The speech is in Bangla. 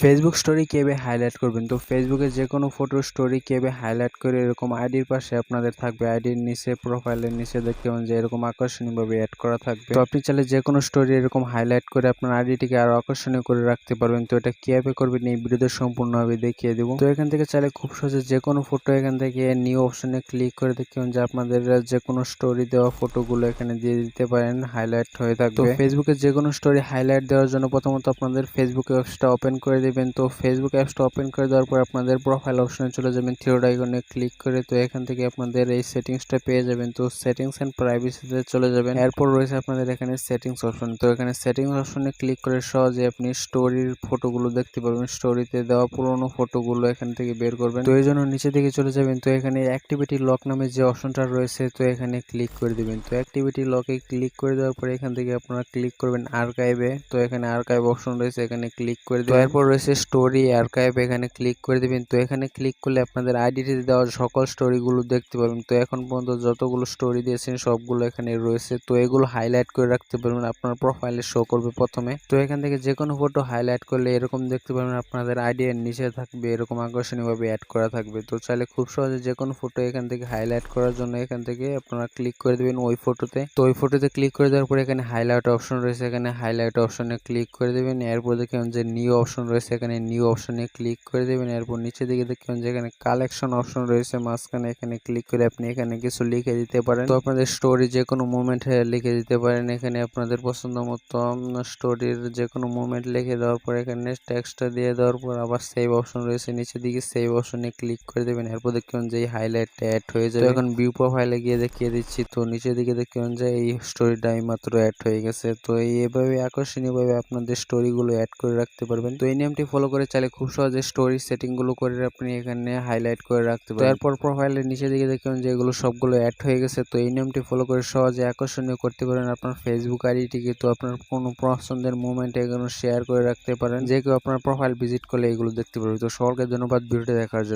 ফেসবুক স্টোরি কেবে হাইলাইট করবেন? তো ফেসবুকে যে কোনো ফটো স্টোরি কেবে হাইলাইট করে এরকম আইডির পাশে আপনাদের থাকবে। আইডির নিচে প্রোফাইলের নিচে দেখতে পাবেন যে এরকম আকর্ষণীয়ভাবে অ্যাড করা থাকবে। তো আপনি চাইলে যে কোনো স্টোরি এরকম হাইলাইট করে আপনার আইডিটিকে আরও আকর্ষণীয় করে রাখতে পারবেন। তো এটা কীভাবে করবেন এই ভিডিওতে সম্পূর্ণভাবে দেখিয়ে দেবো। তো এখান থেকে চাইলে খুব সহজে যে কোনো ফটো এখান থেকে নিউ অপশনে ক্লিক করে দেখতে পাবেন যে আপনাদের যে কোনো স্টোরি দেওয়া ফটোগুলো এখানে দিয়ে দিতে পারেন হাইলাইট হয়ে থাকবে। ফেসবুকে যে কোনো স্টোরি হাইলাইট দেওয়ার জন্য প্রথমত আপনাদের ফেসবুক অ্যাপসটা ওপেন করে দিবেন। তো ফেসবুক অ্যাপসটা ওপেন করে দেওয়ার পর আপনাদের প্রোফাইল অপশনে চলে যাবেন থিওড আইকনে ক্লিক করে। তো এখান থেকে আপনাদের এই সেটিংসটা পেয়ে যাবেন। তো সেটিংস এন্ড প্রাইভেসিতে চলে যাবেন। এরপর রয়েছে আপনাদের এখানে সেটিংস অপশন তো এখানে সেটিংস অপশনে ক্লিক করে সহজে আপনি স্টোরির ফটোগুলো দেখতে পারবেন। স্টোরিতে দেওয়া পুরোনো ফটোগুলো এখান থেকে বের করবেন। তো এই জন্য নিচে দিকে চলে যাবেন। তো এখানে অ্যাক্টিভিটি লক নামে যে অপশনটা রয়েছে, তো এখানে ক্লিক করে দিবেন। তো অ্যাক্টিভিটি লকে ক্লিক করে দেওয়ার পরে এখান থেকে আপনারা ক্লিক করবেন আর্কাইভে তো এখানে আর্কাইভ অপশন রয়েছে, এখানে ক্লিক করে দেবেন। এরপর রয়েছে স্টোরি আর্কাইভ এখানে ক্লিক করে দিবেন। তো এখানে ক্লিক করলে আপনাদের আইডিতে দেওয়া সকল স্টোরিগুলো দেখতে পাবেন তো এখন পর্যন্ত যতগুলো স্টোরি দিয়েছেন, সবগুলো এখানে রয়েছে। তো এগুলো হাইলাইট করে রাখতে পারবেন, আপনার প্রোফাইলে শো করবে প্রথমে। তো এখান থেকে যে কোনো ফটো হাইলাইট করলে এরকম দেখতে পারবেন, আপনাদের আইডিয়ার নিচে থাকবে, এরকম আকর্ষণীয়ভাবে অ্যাড করা থাকবে। তো চাইলে খুব সহজে যে কোনো ফটো এখান থেকে হাইলাইট করার জন্য এখান থেকে আপনারা ক্লিক করে দেবেন ওই ফটোতে তো ওই ফটোতে ক্লিক করে দেওয়ার পরে এখানে হাইলাইট অপশন রয়েছে। এখানে হাইলাইট অপশনে ক্লিক করে দেবেন। এরপর দেখবেন যে নিউ অপশন রয়েছে। এখানে নিউ অপশনে ক্লিক করে দেবেন। এরপর নিচে দিকে দেখবেন যে এখানে কালেকশন অপশন রয়েছে, মাঝখানে এখানে ক্লিক করে আপনি এখানে কিছু লিখে দিতে পারেন। তো আপনাদের স্টোরি যে কোনো মুভমেন্ট লিখে দিতে পারেন। এখানে আপনাদের পছন্দ মতো স্টোরির যে কোনো মুভমেন্ট লিখে দেওয়ার পর এখানে টেক্সটটা দিয়ে দেওয়ার পর আবার সেভ অপশন রয়েছে। নিচে দিকে সেভ অপশনে ক্লিক করে দেবেন। এরপর দেখবেন যে এই হাইলাইটটা অ্যাড হয়ে যাবে। এখন ভিউ প্রোফাইলে গিয়ে দেখিয়ে দিচ্ছি। তো নিচের দিকে দেখবেন যে এই স্টোরিটা মাত্র অ্যাড হয়ে গেছে। তো এইভাবে আকর্ষণীয়ভাবে আপনাদের স্টোরিগুলো অ্যাড করে রাখতে পারবেন। তো এই নিয়মটি ফলো করে চাইলে খুব সহজে স্টোরি সেটিংগুলো করে আপনি এখানে হাইলাইট করে রাখতে পারেন। তারপর প্রোফাইলের নিচে দিকে দেখুন যে এগুলো সবগুলো অ্যাড হয়ে গেছে। তো এই নিয়মটি ফলো করে সহজে আকর্ষণীয় করতে পারেন আপনার ফেসবুক আইডিটিকে। তো আপনার কোনো পছন্দের মুভমেন্ট এগুলো শেয়ার করে রাখতে পারেন। যে কেউ আপনার প্রোফাইল ভিজিট করলে এগুলো দেখতে পারবে। তো সকলকে ধন্যবাদ ভিডিওটি দেখার জন্য।